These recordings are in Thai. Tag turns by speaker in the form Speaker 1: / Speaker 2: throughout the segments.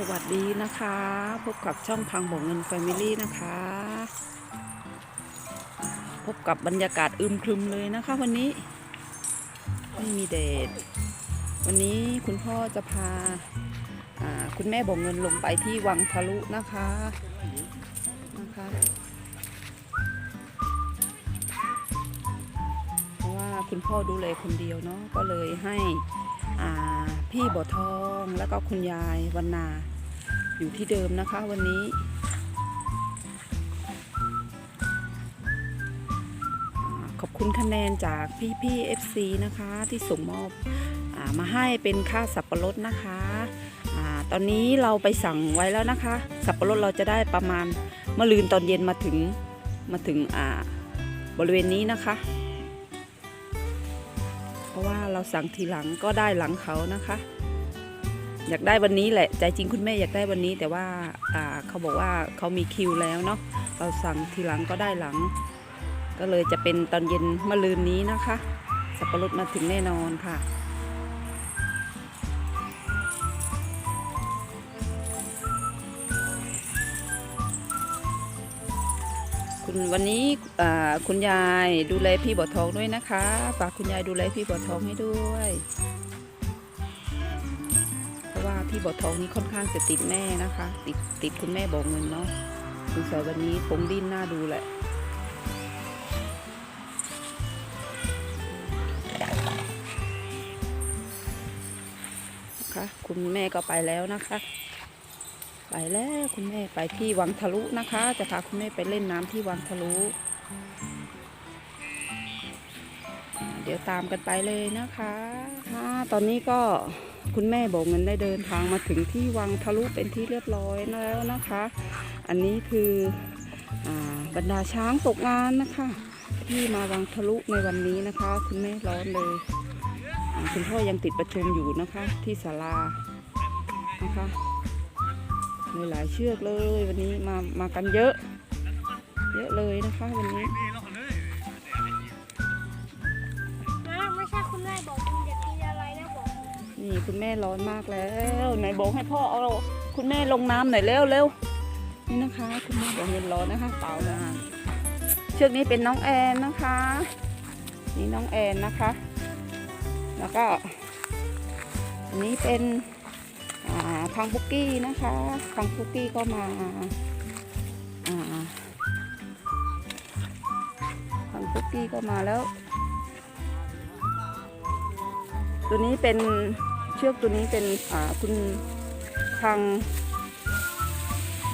Speaker 1: สวัสดีนะคะ พบกับช่องพังบอกเงินแฟมิลี่นะคะ พบกับบรรยากาศอึมครึมเลยนะคะ วันนี้ ไม่มีแดด วันนี้คุณพ่อจะพาคุณแม่บอกเงินลงไปที่วังทะลุนะคะนะคะเพราะว่าคุณพ่อดูแลคนเดียวเนาะก็เลยให้ พี่บัวทองแล้วก็คุณยายวันนา อยู่ที่เดิมนะคะวันนี้ ขอบคุณคะแนนจากพี่พี่ๆ FC นะคะ ที่ส่งมอบอมาให้เป็นค่าสับปะรดนะคะอตอนนี้เราไปสั่งไว้แล้วนะคะ สับปะรดเราจะได้ประมาณเมื่อลืนตอนเย็นมาถึงมาถึงอ่าบริเวณนี้นะคะ เพราะว่าเราสั่งทีหลังก็ได้หลังเขานะคะ อยากได้วันนี้แหละ ใจจริงคุณแม่อยากได้วันนี้ แต่ว่าเขาบอกว่าเขามีคิวแล้วเนาะเราสั่งทีหลังก็ได้หลัง ก็เลยจะเป็นตอนเย็นมะลืนนี้นะคะ สับปะรดมาถึงแน่นอนค่ะคุณวันนี้คุณยายดูแลพี่บัวทองด้วยนะคะ ฝากคุณยายดูแลพี่บัวทองให้ด้วย พี่บัวทองนี่ค่อนข้างจะติดแม่นะคะ ติดติดคุณแม่บอกเงินเนาะสงสัยวันนี้คงดิ้นหน้าดูแหละนะคะคุณแม่ก็ไปแล้วนะคะ ไปแล้วคุณแม่ไปที่วังทะลุนะคะ จะพาคุณแม่ไปเล่นน้ำที่วังทะลุ เดี๋ยวตามกันไปเลยนะคะ ตอนนี้ก็ คุณแม่บอกเงินได้เดินทางมาถึงที่วังทะลุเป็นที่เรียบร้อยแล้วนะคะ อันนี้คืออบรรดาช้างตกงานนะคะ ที่มาวังทะลุในวันนี้นะคะ คุณแม่ร้อนเลยคุณพ่อยังติดประชุมอยู่นะคะ ที่ศาลานะคะมีหลายเชือกเลยวันนี้มามากันเยอะ เยอะเลยนะคะวันนี้
Speaker 2: ไม่ใช่คุณแม่บอก นี่
Speaker 1: คุณแม่ร้อนมากแล้วไหนบอกให้พ่อเอาคุณแม่ลงน้ำหน่อยเร็วเร็วนี่นะคะ คุณแม่บอกเงินร้อนนะคะเปล่านะเชือกนี้เป็นน้องแอนนะคะ นี่น้องแอนนะคะ แล้วก็อันนี้เป็นอ่าพังปุกกี้นะคะพังปุกกี้ก็มาอ่าพังปุกกี้ก็มาแล้ว ตัวนี้เป็น เชือกตัวนี้เป็นคุณทาง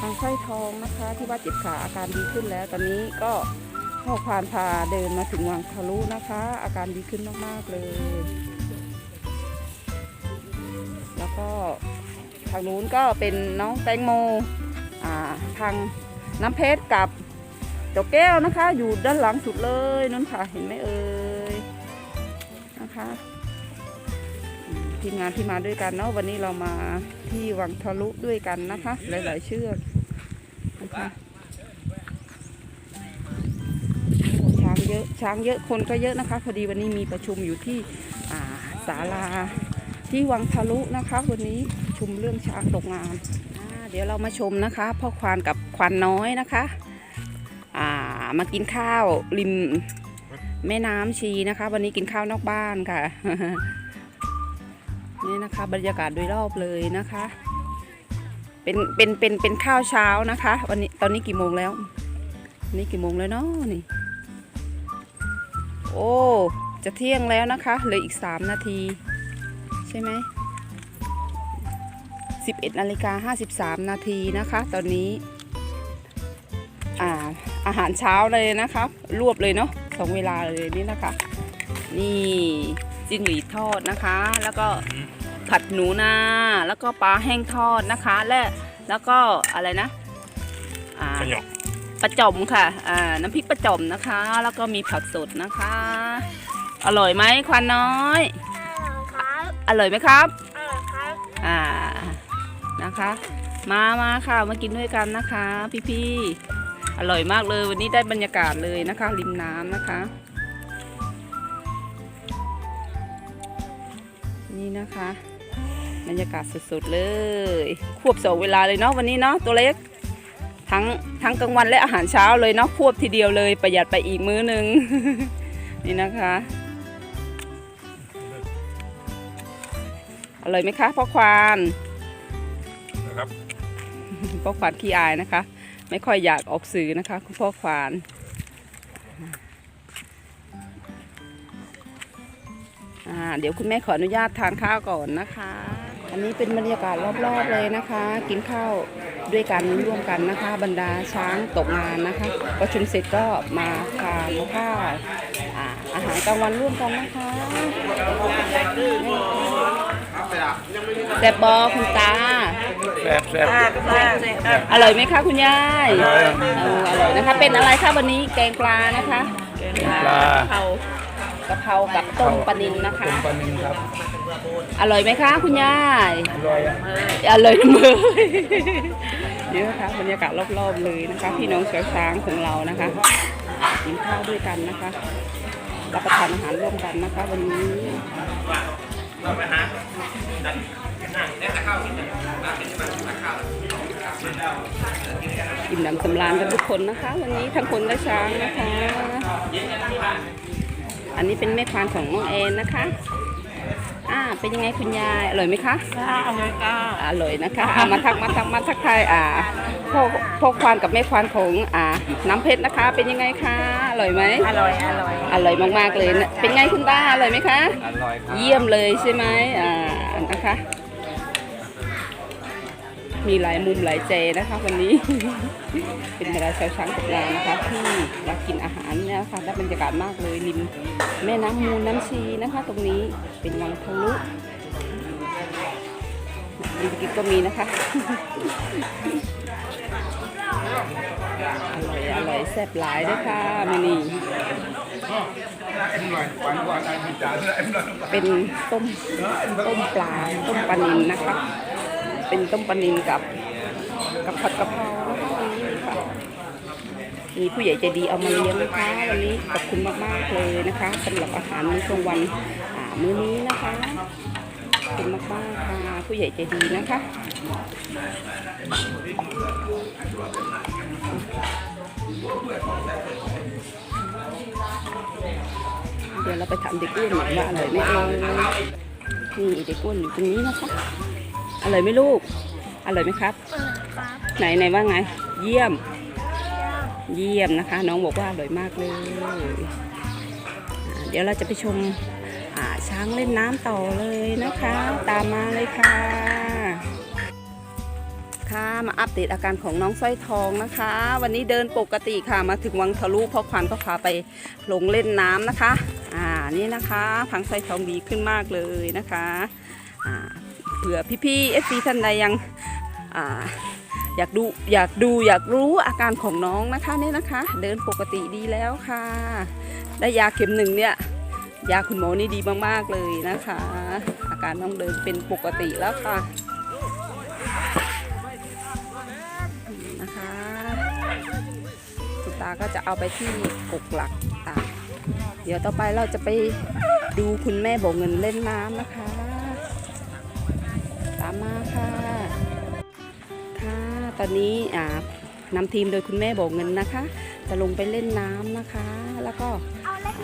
Speaker 1: ทางไส้ทองนะคะ ที่ว่าเจ็บขาอาการดีขึ้นแล้ว ตอนนี้ก็พ่อควานพาเดินมาถึงวังทะลุนะคะ อาการดีขึ้นมาก ๆ เลย แล้วก็ทางนู้นก็เป็นน้องแตงโมาทางน้ำเพชรกับเจ้าแก้วนะคะ อยู่ด้านหลังสุดเลยนั่นค่ะ เห็นไหมเอ่ยนะคะ ทีมงานที่มาด้วยกันเนาะวันนี้เรามาที่วังทะลุด้วยกันนะคะ หลาย ๆ เชือกนะคะช้างเยอะช้างเยอะคนก็เยอะนะคะ พอดีวันนี้มีประชุมอยู่ที่ศาลาที่วังทะลุนะคะ วันนี้ชุมเรื่องช้างตกงานเดี๋ยวเรามาชมนะคะพ่อควานกับควานน้อยนะคะามากินข้าวริมแม่น้ำชีนะคะ วันนี้กินข้าวนอกบ้านค่ะ นี่นะคะ บรรยากาศโดยรอบเลยนะคะ เป็นเป็นเป็นเป็นข้าวเช้านะคะ วันนี้ตอนนี้กี่โมงแล้วนนี่กี่โมงแล้วเนาะนี่ โอ้จะเที่ยงแล้วนะคะเหลืออีกสามนาที ใช่ไหมสิบเอ็ดนาฬิกาห้าสิบสามนาทีนะคะ ตอนนี้ อ่าอาหารเช้าเลยนะคะ รวบเลยเนาะสองเวลาเลยนี่นะคะ นี่ จิ้นหรีดทอดนะคะ แล้วก็ผัดหนูนา แล้วก็ปลาแห้งทอดนะคะ และแล้วก็อะไรนะอ่า
Speaker 3: ขยอก
Speaker 1: ปลาจ่อมค่ะอ่าน้ำพริกปลาจ่อมนะคะ แล้วก็มีผักสดนะคะ อร่อยไหมควันน้อย
Speaker 2: ครับ
Speaker 1: อร่อยไหมครับ
Speaker 2: เออครับ
Speaker 1: อ่านะคะ มามาค่ะมากินด้วยกันนะคะ พี่ๆอร่อยมากเลยวันนี้ได้บรรยากาศเลยนะคะ ริมน้ำนะคะ นี่นะคะในรรยากาศสุดๆเลย ควบสองเวลาเลยเนาะวันนี้เนาะตัวเล็ก ทั้งทั้งกลางวันและอาหารเช้าเลยเนาะควบทีเดียวเลย ประหยัดไปอีกมื้อหนึ่งนี่นะคะ อร่อยไหมคะพ่อควาน
Speaker 3: นะครับ
Speaker 1: พ่อควานขี้อายนะคะ ไม่ค่อยอยากออกสื่อนะคะ คุณพ่อควาน อ่าเดี๋ยวคุณแม่ขออนุญาตทานข้าวก่อนนะคะ อันนี้เป็นบรรยากาศรอบๆเลยนะคะ กินข้าวด้วยกันร่วมกันนะคะ บรรดาช้างตกงานนะคะประชุมเสร็จก็มาทานข้าวอ่าอาหารกลางวันร่วมกันนะคะแต่บอคุณตา
Speaker 3: แซ่บแซ่บ
Speaker 1: อร่อยไหมคะคุณยาย
Speaker 3: อร่อย
Speaker 1: เอออร่อยนะคะเป็นอะไรคะวันนี้แกงปลานะคะ
Speaker 3: ปลา
Speaker 1: กะเพรากะเพรากับต้มปลานิลนะคะ
Speaker 3: ปลานิลครับ
Speaker 1: อร่อยไหมคะ คุณยาย
Speaker 3: อร่อยอะ
Speaker 1: อร่อยนะมือนี่นะคะบรรยากาศรอบๆเลยนะคะ พี่น้องชาวช้างของเรานะคะกินข้าวด้วยกันนะคะรับประทานอาหารร่วมกันนะคะ วันนี้อิ่มหนำสำราญกันทุกคนนะคะ วันนี้ทั้งคนและช้างนะคะ อันนี้เป็นแม่ควานของน้องแอนนะคะ อ่า เป็นยังไงคุณยาย อร่อยไหมคะ
Speaker 2: อร่อยค่ะ
Speaker 1: อร่อยนะคะอ่ามาทักมาทักมาทักทายอ่าพ่อพ่อควานกับแม่ควานของอ่าน้ำเพชรนะคะ เป็นยังไงคะ อร่อยไหม
Speaker 2: อร่อยอร่อย
Speaker 1: อร่อยมากๆเลยนะเป็นไงคุณตาอร่อยไหมคะ
Speaker 3: อร่อยครับ
Speaker 1: เยี่ยมเลยใช่ไหมอ่า นะคะ มีหลายมุมหลายใจนะคะวันนี้ เป็นเวลาชาวช้างตกงานนะคะ ที่มากินอาหารเนี่ยนะคะได้บรรยากาศมากเลยริมแม่น้ำมูลน้ำชีนะคะ ตรงนี้เป็นวังทะลุดินกินก็มีนะคะอร่อยอร่อยแซ่บหลายด้วยค่ะมินี
Speaker 3: เอ็มหน่
Speaker 1: เป็นต้มต้มปลาต้มปลานิลนะคะ เป็นต้มปลานิลกับกับผัดกะเพรานะคะวันนี้ค่ะมีผู้ใหญ่ใจดีเอามาเลี้ยงนะคะวันนี้ขอบคุณมากๆเลยนะคะสำหรับอาหารมื้อกลางวันมื้อนี้นะคะขอบคุณมากๆค่ะผู้ใหญ่ใจดีนะคะเดี๋ยวเราไปถามเด็กอ้วนหน่อยว่าอร่อยไหมเอ่ยนี่เด็กอ้วนอยู่ตรงนี้นะคะ อร่อยไหมลูก อร่อยไหมครับ ไหนไหนว่าไง เยี่ยม เยี่ยมนะคะ น้องบอกว่าอร่อยมากเลยอ่าเดี๋ยวเราจะไปชมอ่าช้างเล่นน้ำต่อเลยนะคะ ตามมาเลยค่ะ ค่ะมาอัปเดตอาการของน้องสร้อยทองนะคะ วันนี้เดินปกติค่ะมาถึงวังทะลุพ่อควันก็พาไปลงเล่นน้ำนะคะ อ่านี่นะคะพังสร้อยทองดีขึ้นมากเลยนะคะอ่า เผื่อพี่ๆเอฟซีท่านใดยังออยากดูอยากดูอยากรู้อาการของน้องนะคะเนี่ยนะคะ เดินปกติดีแล้วค่ะ ได้ยาเข็มหนึ่งเนี่ยยาคุณหมอนี่ดีมากๆเลยนะคะ อาการน้องเดินเป็นปกติแล้วค่ะนะคะคุณตาก็จะเอาไปที่กกหลักตาเดี๋ยวต่อไปเราจะไปดูคุณแม่โบกเงินเล่นน้ำนะคะ ค่ะ ค่ะ ตอนนี้อ่านำทีมโดยคุณแม่โบกเงินนะคะ จะลงไปเล่นน้ำนะคะ แล้วก็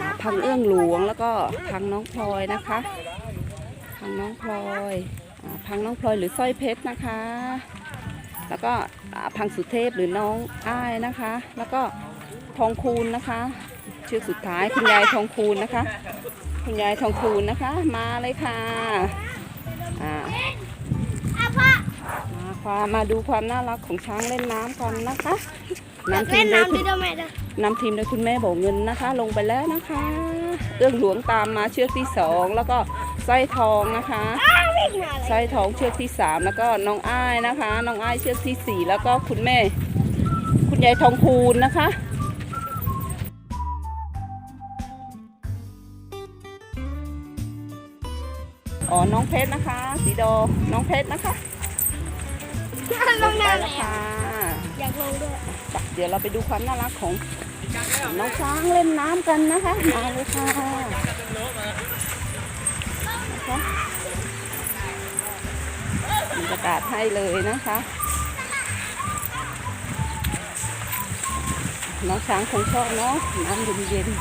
Speaker 1: อ่าพังเอื้องหลวงแล้วก็พังน้องพลอยนะคะ พังน้องพลอยอาพังน้องพลอยหรือสร้อยเพชรนะคะ แล้วก็อ่าพังสุเทพหรือน้องอ้ายนะคะ แล้วก็ทองคูณนะคะเชือกสุดท้ายคุณยายทองคูณนะคะ คุณยายทองคูณนะคะ มาเลยค่ะอ่า มาความมาดูความน่ารักของช้างเล่นน้ำกันนะคะนำที
Speaker 2: เล่
Speaker 1: ม
Speaker 2: น
Speaker 1: โดย
Speaker 2: น้ำ
Speaker 1: คุ
Speaker 2: ดิ
Speaker 1: ณ
Speaker 2: เดอร์แมนเด้อนำ
Speaker 1: ทีมโดยคุณแม่โบกเงินนะคะ ลงไปแล้วนะคะเอื้องหลวงตามมาเชือกที่สองแล้วก็สร้อยทองนะคะ
Speaker 2: วิ่งมาเลย
Speaker 1: สร้อยทองเชือกที่สามแล้วก็น้องอ้ายนะคะ น้องอ้ายเชือกที่สี่แล้วก็คุณแม่ คุณยายทองคูณนะคะ อ๋อน้องเพชรนะคะ สีโดน้องเพชรนะคะ
Speaker 2: ลง
Speaker 1: ไป
Speaker 2: น้ำ
Speaker 1: แล้
Speaker 2: แล้วว
Speaker 1: ค่ะ
Speaker 2: อยากลงด้วย
Speaker 1: ไปเดี๋ยวเราไปดูความน่ารักของน้องช้างเล่นน้ำกันนะคะมาเลยค่ะนะคะรรยากาศให้เลยนะคะ น้องช้างคงชอบเนาะน้ำเย็นๆ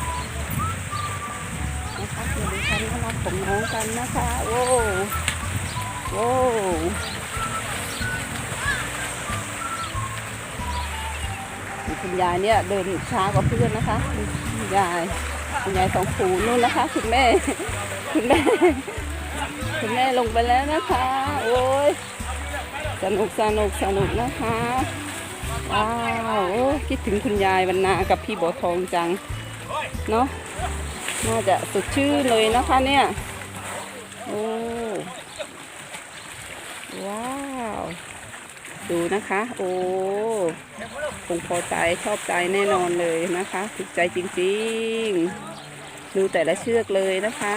Speaker 1: นะคะมาดูความน่ารักของน้องกันนะคะโว้วโว้ คุณยายเนี่ยเดินช้ากว่าเพื่อนนะคะคุณยายคุณยายสองผูนู่นนะคะ คุณแม่ คุณแม่ คุณแม่ลงไปแล้วนะคะ โอ้ยสนุกสนุกสนุกนะคะว้าวคิดถึงคุณยายวันนากับพี่บัวทองจังเนาะน่าจะสดชื่นเลยนะคะเนี่ยโอ้ว้าว ดูนะคะ โอ้คงพอใจชอบใจแน่นอนเลยนะคะถูกใจจริงๆ ดูแต่ละเชือกเลยนะคะ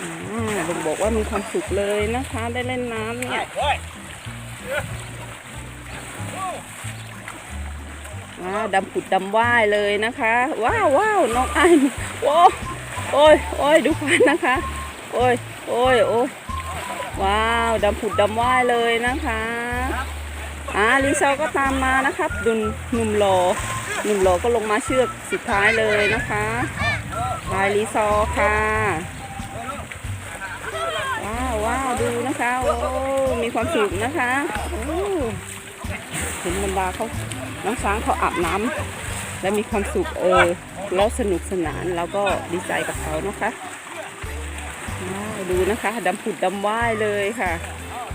Speaker 1: อ่าลุงบอกว่ามีความสุขเลยนะคะ ได้เล่นน้ำเนี่ยว้าวดำผุดดำว่ายเลยนะคะ ว้าวว้าวน้องไอ้โอ้โอ้ยโอ้ยดูกันนะคะ โอ้ยโอ้ยโอ้ย ว้าวดำผุดดำว่ายเลยนะคะอ่าลีซอก็ตามมานะครับดุนหนุ่มหล่อหนุ่มหล่อก็ลงมาเชือกสุดท้ายเลยนะคะพายลีซอค่ะว้าวว้าวดูนะคะโอ้มีความสุขนะคะโอ้เห็นบรรดาเขาน้องช้างเขาอาบน้ำและมีความสุขเออแล้วสนุกสนานแล้วก็ดีใจกับเขานะคะ ดูนะคะดำผุดดำว่ายเลยค่ะ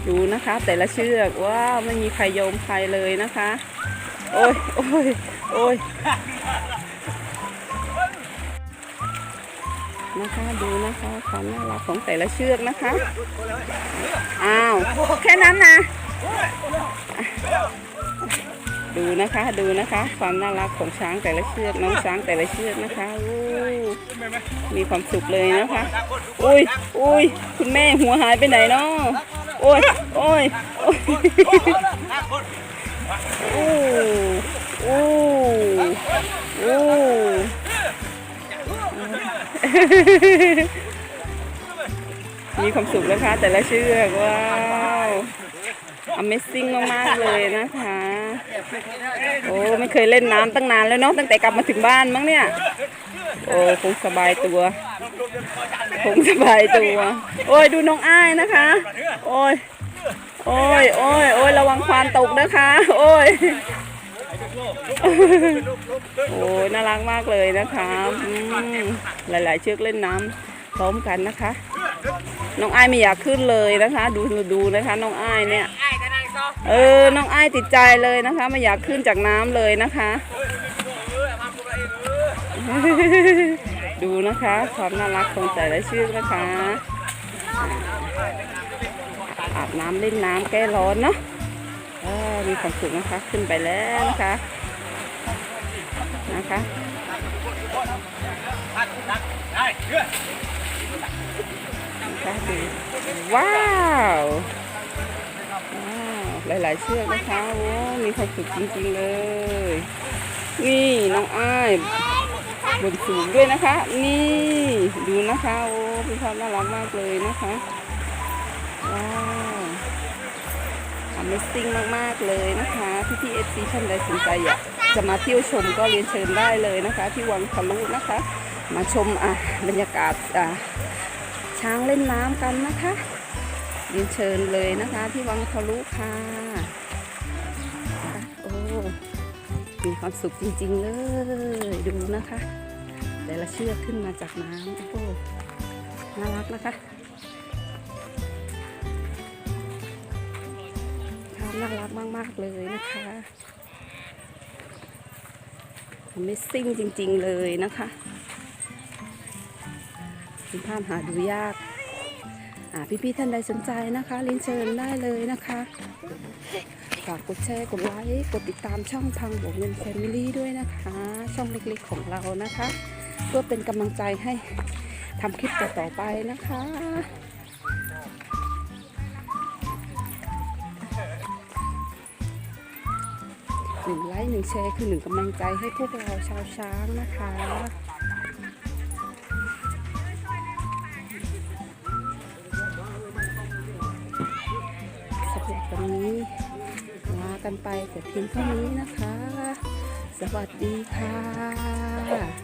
Speaker 1: ดูนะคะ แต่ละเชือกว้าวไม่มีใครโยมใครเลยนะคะ โอ้ยโอ้ยโอ้ยนะคะดูนะคะความน่ารักของแต่ละเชือกนะคะ อ้าว แค่นั้นนะ ดูนะคะ ดูนะคะ ความน่ารักของช้างแต่ละเชือกน้องช้างแต่ละเชือกนะคะมีความสุขเลยนะคะ อุ้ยอุ้ยคุณแม่หัวหายไปไหนเนาะโอ้ยโอ้ยโอ้ยโอ้โอ้โอ้มีความสุขนะคะแต่ละเชือกว้าว Amazing มากๆเลยนะคะ โอ้ไม่เคยเล่นน้ำตั้งนานแล้วเนาะตั้งแต่กลับมาถึงบ้านมั้งเนี่ย โอ้คงสบายตัวคงสบายตัว โอ้ยดูน้องอ้ายนะคะ โอ้ยโอ้ยโอ้ยโอ้ยระวังควานตกนะคะ โอ้ยโอ้ยน่ารักมากเลยนะคะหลายๆ เชือกเล่นน้ำพร้อมกันนะคะ น้องอ้ายไม่อยากขึ้นเลยนะคะ ดูดูดูนะคะ น้องอ้ายเนี่ย เออ น้องอ้ายติดใจเลยนะคะ ไม่อยากขึ้นจากน้ำเลยนะคะ ดูนะคะความน่ารักของแต่ละชือนะคะ อาบน้ำเล่นน้ำแก้ร้อนเนาะมีความสุขนะคะ ขึ้นไปแล้วนะคะนะคะว้าวว้าว หลายๆเชือกนะคะโอ้มีความสุขจริงๆเลย นี่น้องอ้ายบนสูงด้วยนะคะ นี่ดูนะคะโอ้มีความน่ารักมากเลยนะคะว้าว Amazing มากๆเลยนะคะพี่พี่เอฟซีท่านใดสนใจอยากจะมาเที่ยวชมก็เรียนเชิญได้เลยนะคะ ที่วังทะลุนะคะ มาชมอะบรรยากาศอะช้างเล่นน้ำกันนะคะ ยินเชิญเลยนะคะ ที่วังทะลุค่ะโอ้ มีความสุขจริงๆเลยดูนะคะ แต่ละเชือกขึ้นมาจากน้ำโอ้น่ารักนะคะภาพน่ารักมาก ๆ เลยนะคะ Amazing จริง ๆ เลยนะคะเป็นภาพหาดูยาก พี่ๆท่านใดสนใจนะคะเรียนเชิญได้เลยนะคะฝากกดแชร์กดไลค์กดติดตามช่องพังบวกเงินแฟมิลี่ด้วยนะคะ ช่องเล็กๆของเรานะคะ เพื่อเป็นกำลังใจให้ทำคลิปต่อๆไปนะคะหนึ่งไลค์หนึ่งแชร์คือหนึ่งกำลังใจให้พวกเราชาวช้างนะคะ กันไปแต่เพียงเท่านี้นะคะ สวัสดีค่ะ